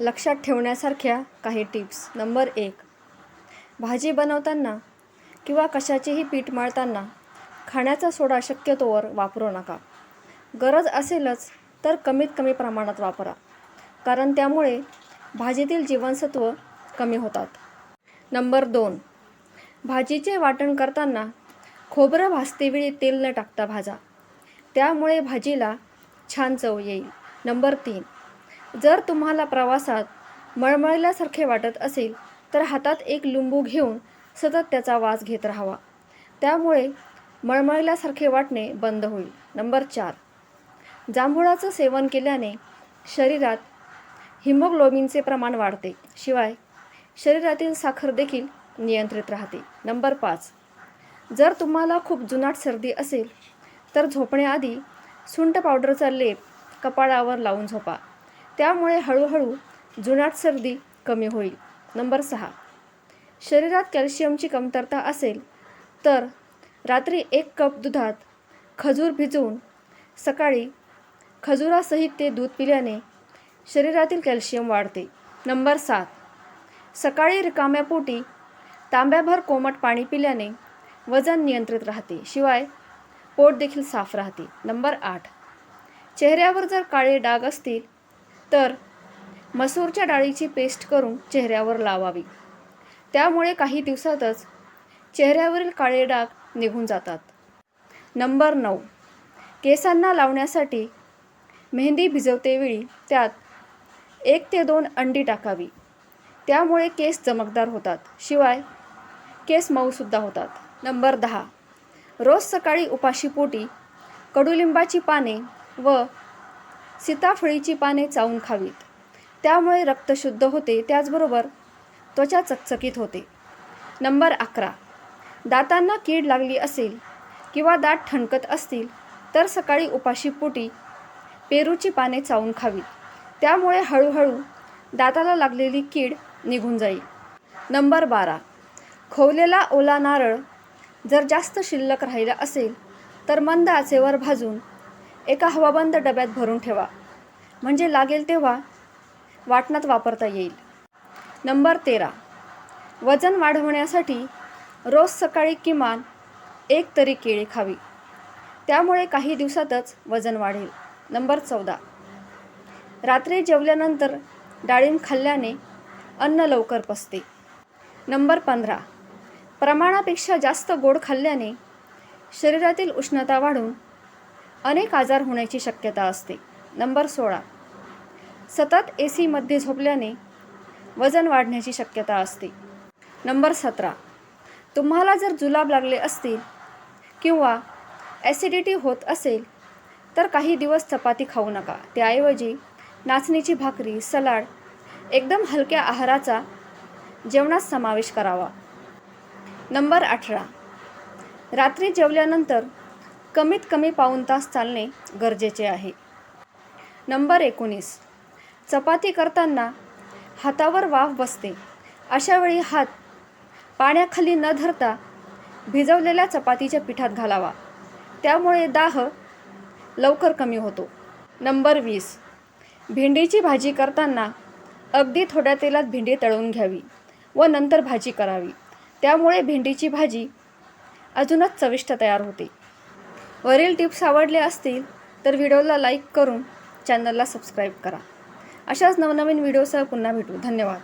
लक्षात ठेवण्यासारख्या काही tips. Number एक भाजी बनवताना किंवा कशाचेही पीठ मळताना खाण्याचा सोडा शक्यतोवर वापरू नका. गरज असेलच तर कमीत कमी प्रमाणात वापरा कारण त्यामुळे भाजीतील जीवनसत्व कमी होतात. नंबर दोन भाजीचे वाटण करताना खोबरं भाजतेवेळी तेल न टाकता भाजा. त्यामुळे भाजीला छान चव येईल. नंबर तीन जर तुम्हाला प्रवासात मळमळल्यासारखे वाटत असेल तर हातात एक लिंबू घेऊन सतत त्याचा वास घेत राहावा. त्यामुळे मळमळल्यासारखे वाटणे बंद होईल. नंबर चार. जांभुळाचं सेवन केल्याने शरीरात हिमोग्लोबिनचे प्रमाण वाढते. शिवाय शरीरातील साखर देखील नियंत्रित राहते. नंबर पाच. जर तुम्हाला खूप जुनाट सर्दी असेल तर झोपण्याआधी सुंट पावडरचा लेप कपाळावर लावून झोपा. त्यामुळे हळूहळू जुनाट सर्दी कमी होईल. नंबर सहा. शरीरात कॅल्शियमची कमतरता असेल तर रात्री एक कप दुधात खजूर भिजवून सकाळी खजुरासहित ते दूध पिल्याने शरीरातील कॅल्शियम वाढते. नंबर सात. सकाळी रिकाम्या पोटी तांब्याभर कोमट पाणी पिल्याने वजन नियंत्रित राहते. शिवाय पोट देखील साफ राहते. नंबर आठ. चेहऱ्यावर जर काळे डाग असतील तर मसूरच्या डाळीची पेस्ट करून चेहऱ्यावर लावावी. त्यामुळे काही दिवसातच चेहऱ्यावरील काळे डाग निघून जातात. नंबर नऊ. केसांना लावण्यासाठी मेहंदी भिजवतेवेळी त्यात एक ते दोन अंडी टाकावी. त्यामुळे केस चमकदार होतात. शिवाय केस मऊसुद्धा होतात. नंबर दहा. रोज सकाळी उपाशीपोटी कडुलिंबाची पाने व सीताफळीची पाने चावून खावीत. त्यामुळे रक्त शुद्ध होते त्याचबरोबर त्वचा चकचकीत होते. नंबर अकरा. दातांना कीड लागली असेल किंवा दात ठणकत असतील तर सकाळी उपाशी पोटी पेरूची पाने चावून खावीत. त्यामुळे हळूहळू दाताला लागलेली कीड निघून जाईल. नंबर बारा. खोवलेला ओला नारळ जर जास्त शिल्लक राहिला असेल तर मंद आचेवर भाजून एका हवाबंद डब्यात भरून ठेवा. म्हणजे लागेल तेव्हा वाटणात वापरता येईल. नंबर तेरा. वजन वाढवण्यासाठी रोज सकाळी किमान एक तरी केळी खावी. त्यामुळे काही दिवसातच वजन वाढेल. नंबर चौदा. रात्री जेवल्यानंतर डाळिंब खाल्ल्याने अन्न लवकर पचते. नंबर पंधरा. प्रमाणापेक्षा जास्त गोड खाल्ल्याने शरीरातील उष्णता वाढून अनेक आजार होण्याची शक्यता असते. नंबर सोळा. सतत ए सीमध्ये झोपल्याने वजन वाढण्याची शक्यता असते. नंबर सतरा. तुम्हाला जर जुलाब लागले असतील किंवा ॲसिडिटी होत असेल तर काही दिवस चपाती खाऊ नका. त्याऐवजी नाचणीची भाकरी सलाड एकदम हलक्या आहाराचा जेवणात समावेश करावा. नंबर अठरा. रात्री जेवल्यानंतर कमीत कमी पाऊण तास चालणे गरजेचे आहे. नंबर एकोणीस. चपाती करताना हातावर वाफ बसते. अशावेळी हात पाण्याखाली न धरता भिजवलेल्या चपातीच्या पिठात घालावा. त्यामुळे दाह लवकर कमी होतो. नंबर वीस. भेंडीची भाजी करताना अगदी थोड्या तेलात भेंडी तळून घ्यावी व नंतर भाजी करावी. त्यामुळे भेंडीची भाजी अजूनच चविष्ट तयार होते. वरील टिप्स आवडले असतील तर व्हिडिओला लाईक करून चॅनलला सबस्क्राईब करा. अशाच नवनवीन व्हिडिओसह पुन्हा भेटू. धन्यवाद.